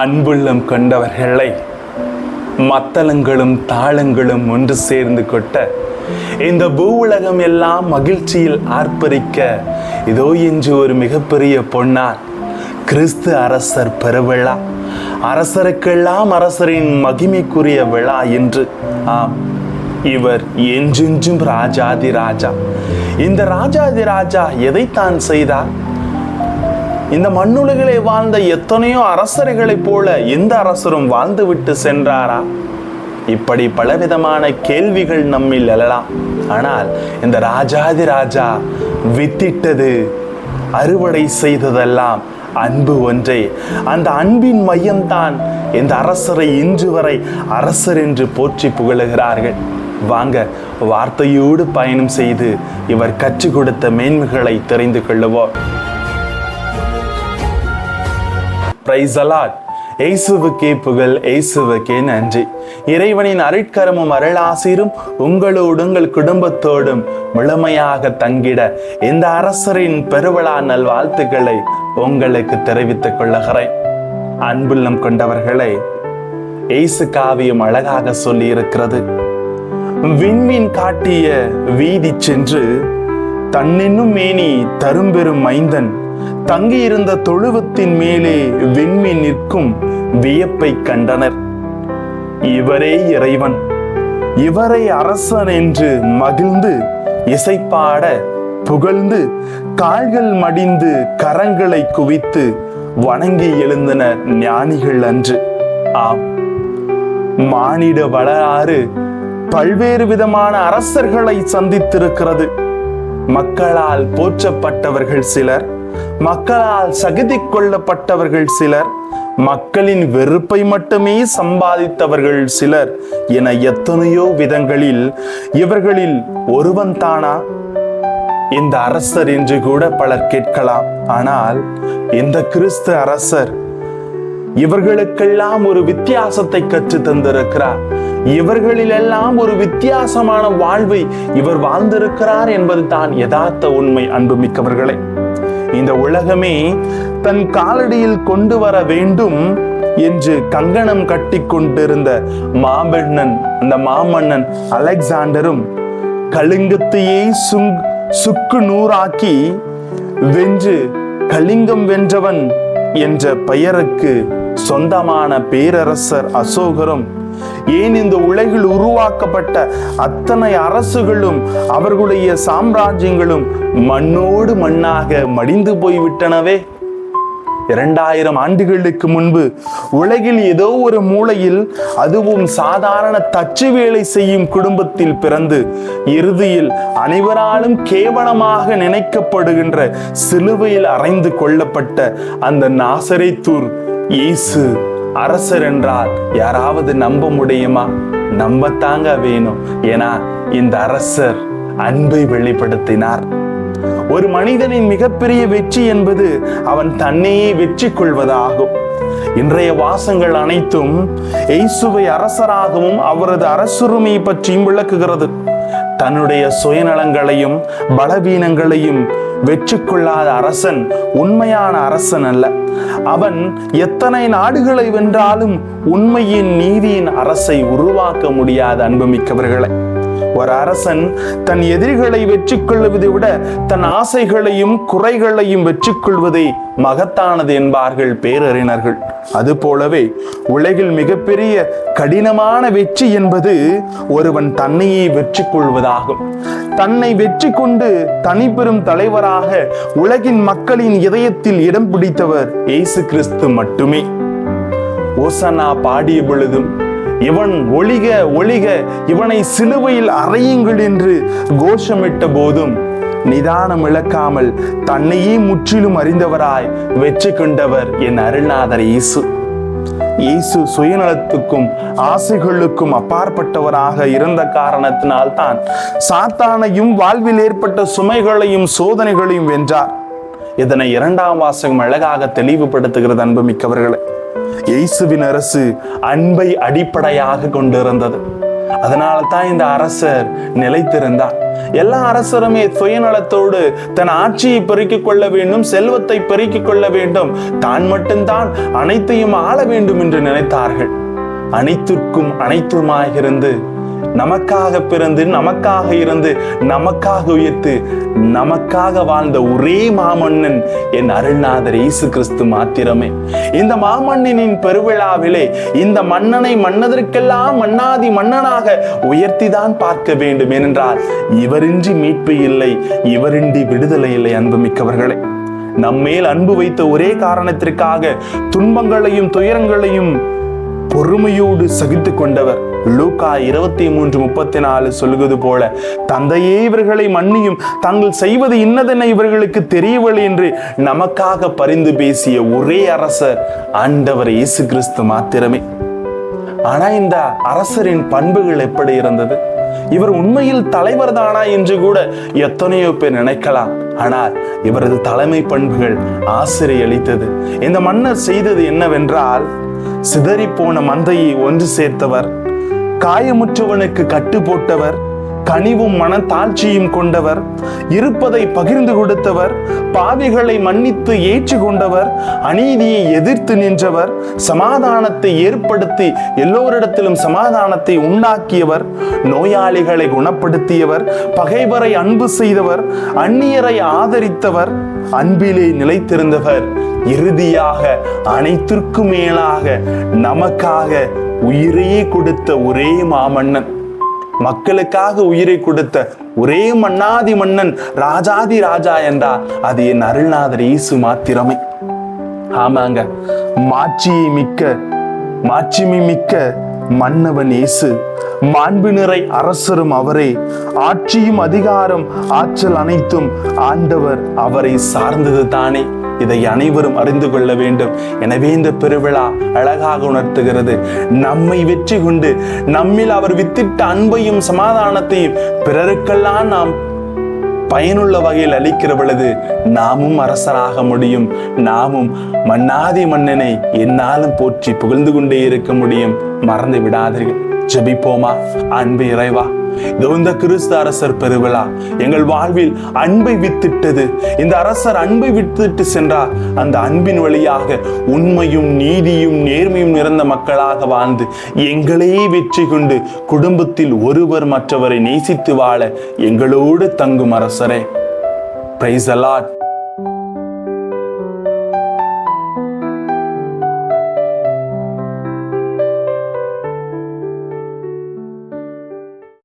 அன்புள்ளம் கொண்டவர்களை மத்தளங்களும் தாளங்களும் ஒன்று சேர்ந்து கொட்ட இந்த பூவுலகம் எல்லாம் மகிழ்ச்சியில் ஆர்ப்பரிக்க இதோ என்று ஒரு மிகப்பெரிய பொன்னார் கிறிஸ்து அரசர் பெருவிழா அரசருக்கெல்லாம் அரசரின் மகிமைக்குரிய விழா என்று. ஆம் இவர் என்றென்றும் ராஜாதி ராஜா இந்த ராஜாதி ராஜா எதைத்தான் செய்தார்? இந்த மண்ணுலகிலே வாழ்ந்த எத்தனையோ அரசர்களைப் போல எந்த அரசரும் வாழ்ந்துவிட்டு சென்றாரா? இப்படி பலவிதமான கேள்விகள் நம்மில் எழலாம். ஆனால் இந்த ராஜாதி ராஜா வித்திட்டது அறுவடை செய்ததெல்லாம் அன்பு ஒன்றே. அந்த அன்பின் மையம்தான் இந்த அரசரை இன்று வரை அரசர் என்று போற்றி புகழுகிறார்கள். வாங்க வார்த்தையோடு பயணம் செய்து இவர் கற்றுக் கொடுத்த மேன்மைகளை தெரிந்து கொள்ளுவோம். பிரைஸ் அலாட் இயேசுவுக்கே புகழ் இயேசுவுக்கே நன்றி. இறைவனின் அருட்கரமும் அருளாசிரும் உங்களோடு உங்கள் குடும்பத்தோடும் முழுமையாக தங்கிட இந்த அரசரின் பெருவிழா நல்வாழ்த்துக்களை உங்களுக்கு தெரிவித்துக் கொள்ளுகிறேன். அன்புள்ளம் கொண்டவர்களை இயேசு காவியம் அழகாக சொல்லி இருக்கிறது விண்மீன் காட்டிய வீதி சென்று தன்னென்னும் மேனி தரும்பெரும் மைந்தன் தங்கியிருந்த தொழுவத்தின் மேலே விண்மீன் நிற்கும் வியப்பை கண்டனர். இவரே இறைவன். இவரை அரசன் என்று மகிழ்ந்து இசைப்பாட புகழ்ந்து கால்கள் மடிந்து கரங்களை குவித்து வணங்கி எழுந்தனர் ஞானிகள் அன்று. ஆம். மானிட வரலாறு பல்வேறு விதமான அரசர்களை சந்தித்திருக்கிறது. மக்களால் போற்றப்பட்டவர்கள் சிலர் மக்களால் சகிதி கொள்ளப்பட்டவர்கள் சிலர் மக்களின் வெறுப்பை மட்டுமே சம்பாதித்தவர்கள் சிலர் என எத்தனையோ விதங்களில் இவர்களில் ஒருவன் தானா? இந்த அரசர் என்று கூட பலர் கேட்கலாம். ஆனால் இந்த கிறிஸ்து அரசர் இவர்களுக்கெல்லாம் ஒரு வித்தியாசத்தை கற்று தந்திருக்கிறார். இவர்களிலெல்லாம் ஒரு வித்தியாசமான வாழ்வை இவர் வாழ்ந்திருக்கிறார் என்பது தான் யதார்த்த உண்மை அன்புமிக்கவர்களே. இந்த உலகமே தன் காலடியில் கொண்டு வர வேண்டும் என்று கங்கணம் கட்டி கொண்டிருந்த மாமன்னன் அந்த மாமன்னன் அலெக்சாண்டரும் கலிங்கத்தையே சுங் சுக்கு நூறாக்கி வென்று கலிங்கம் வென்றவன் என்ற பெயருக்கு சொந்தமான பேரரசர் அசோகரும் ஏன் இந்த உலகில் உருவாக்கப்பட்ட அத்தனை அரசுகளும் அவர்களுடைய சாம்ராஜ்யங்களும் மண்ணோடு மண்ணாக மடிந்து போய்விட்டனவே? இரண்டாயிரம் ஆண்டுகளுக்கு முன்பு உலகில் ஏதோ ஒரு மூலையில் அதுவும் சாதாரண தச்சு வேலை செய்யும் குடும்பத்தில் பிறந்து இறுதியில் அனைவராலும் கேவலமாக நினைக்கப்படுகின்ற சிலுவையில் அறைந்து கொள்ளப்பட்ட அந்த நாசரைத்தூர் இயேசு. அரசர் என்றால் யாராவது நம்ப முடியுமா? நம்பத்தாங்க வேணும். ஏன்னா இந்த அரசர் அன்பை வெளிப்படுத்தினார். ஒரு மனிதனின் மிகப்பெரிய வெற்றி என்பது அவன் தன்னையே வெற்றி கொள்வதாகும். இன்றைய வாசங்கள் அனைத்தும் எய்சுவை அரசராகவும் அவரது அரசுரிமையை பற்றியும் விளக்குகிறது. தன்னுடைய சுயநலங்களையும் பலவீனங்களையும் வெற்றி கொள்ளாத அரசன் உண்மையான அரசன் அல்ல. அவன் எத்தனை நாடுகளை வென்றாலும் உண்மையின் நீதியின் அரசை உருவாக்க முடியாத அன்புமிக்கவர்களை. ஒரு அரசன் தன் எதிரிகளை வெற்றி கொள்வதை விட தன் ஆசைகளையும் குறைகளையும் வெற்றி கொள்வதே மகத்தானது என்பார்கள் பேரறிஞர்கள். அதுபோலவே உலகில் மிகப்பெரிய கடினமான வெற்றி என்பது ஒருவன் தன்னையே வெற்றி கொள்வதாகும் தன்னை வெற்றி கொண்டு தனிப்பெரும் தலைவராக உலகின் மக்களின் இதயத்தில் இடம் பிடித்தவர் இயேசு கிறிஸ்து மட்டுமே. ஓசனா பாடிய பொழுதும் இவன் ஒளிக ஒளிக இவனை சிலுவையில் அறையுங்கள் என்று கோஷமிட்ட போதும் நிதானம் இழக்காமல் தன்னையே முற்றிலும் அறிந்தவராய் வெற்றி கொண்டவர் என் அருள்நாதர் இயேசு. இயேசு சுயநலத்துக்கும் ஆசைகளுக்கும் அப்பாற்பட்டவராக இருந்த காரணத்தினால்தான் சாத்தானையும் வாழ்வில் ஏற்பட்ட சுமைகளையும் சோதனைகளையும் வென்றார். இதனை இரண்டாம் வாசகம் அழகாக தெளிவுபடுத்துகிறது அன்புமிக்கவர்களை. இயேசுவின் அரசு அன்பை அடிப்படையாக கொண்டிருந்தது. அதனால தான் இந்த அரசர் நிலைத்திருந்தார். எல்லா அரசருமே சுயநலத்தோடு தன் ஆட்சியை பெருக்கிக் கொள்ள வேண்டும் செல்வத்தை பெருக்கிக் கொள்ள வேண்டும். தான் மட்டும்தான் அனைத்தையும் ஆள வேண்டும் என்று நினைத்தார்கள். அனைத்திற்கும் அனைத்துமாயிருந்து நமக்காக பிறந்து நமக்காக இருந்து நமக்காக உயர்த்து நமக்காக வாழ்ந்த ஒரே மாமன்னன் என் அருள்நாதர் இயேசு கிறிஸ்து மாத்திரமே. இந்த மாமன்னனின் பெருவிழாவிலே இந்த மன்னனை மன்னதற்கெல்லாம் மன்னாதி மன்னனாக உயர்த்திதான் பார்க்க வேண்டும் ஏனென்றால் இவரின்றி மீட்பு இல்லை இவரின்றி விடுதலை இல்லை அன்புமிக்கவர்களே. நம்மேல் அன்பு வைத்த ஒரே காரணத்திற்காக துன்பங்களையும் துயரங்களையும் பொறுமையோடு சகித்து கொண்டவர் லூகா இருபத்தி மூன்று முப்பத்தி நாலு சொல்லுவது போல தந்தையே இவர்களை மன்னியும். தாங்கள் செய்வது இன்னதென இவர்களுக்கு தெரியவில்லை என்று நமக்காக பரிந்து பேசிய ஒரே அரசர் ஆண்டவர் இயேசு கிறிஸ்து மாத்திரமே. ஆனா இந்த அரசரின் பண்புகள் எப்படி இருந்தது? இவர் உண்மையில் தலைவர் தானா என்று கூட எத்தனையோ பேர் நினைக்கலாம். ஆனால் இவரது தலைமை பண்புகள் ஆசிரியளித்தது இந்த மன்னர் செய்தது என்னவென்றால் சிதறிப்போன மந்தையை ஒன்று சேர்த்தவர் காயமுற்றவனுக்கு கட்டு போட்டவர் கனிவும் மனத்தாட்சியும் கொண்டவர் இருப்பதை பகிர்ந்து கொடுத்தவர் பாவிகளை மன்னித்து ஏற்று கொண்டவர் அநீதியை எதிர்த்து நின்றவர் சமாதானத்தை ஏற்படுத்தி எல்லோரிடத்திலும் சமாதானத்தை உண்டாக்கியவர் நோயாளிகளை குணப்படுத்தியவர் பகைவரை அன்பு செய்தவர் அந்நியரை ஆதரித்தவர் அன்பிலே நிலைத்திருந்தவர். இறுதியாக அனைத்திற்கும் மேலாக நமக்காக உயிரையே கொடுத்த ஒரே மாமன்னன். மக்களுக்காக உயிரை கொடுத்த ஒரே மன்னாதி மன்னன் ராஜாதி ராஜா என்றா அது என் அருள்நாதர் இயேசு மாத்திரமே ஆமாங்க மாட்சியை மிக்க மாட்சிமை மிக்க மன்னவன் இயேசு. மாண்பு நிறை அரசரும் அவரே ஆட்சியும் அதிகாரம் ஆற்றல் அனைத்தும் ஆண்டவர் அவரை சார்ந்தது தானே இதை அனைவரும் அறிந்து கொள்ள வேண்டும். எனவே இந்த பெருவிழா அழகாக உணர்த்துகிறது. நம்மை வெற்றி கொண்டு நம்மில் அவர் வித்திட்ட அன்பையும் சமாதானத்தையும் பிறருக்கெல்லாம் நாம் பயனுள்ள வகையில் அளிக்கிற பொழுது நாமும் அரசராக முடியும். நாமும் மன்னாதி மன்னனை என்னாலும் போற்றி புகழ்ந்து கொண்டே இருக்க முடியும். மறந்து விடாதீர்கள். ஜெபிப்போமா? அன்பு இறைவா. இந்த கிறிஸ்து அரசர் பெருவிழா. எங்கள் வாழ்வில் அன்பை வித்திட்டது. இந்த அரசர் அன்பை வித்திட்டு சென்றார். அந்த அன்பின் வழியாக உண்மையும் நீதியும் நேர்மையும் நிறைந்த மக்களாக வாழ்ந்து எங்களையே வெற்றி கொண்டு குடும்பத்தில் ஒருவர் மற்றவரை நேசித்து வாழ எங்களோடு தங்கும் அரசரே. Price allot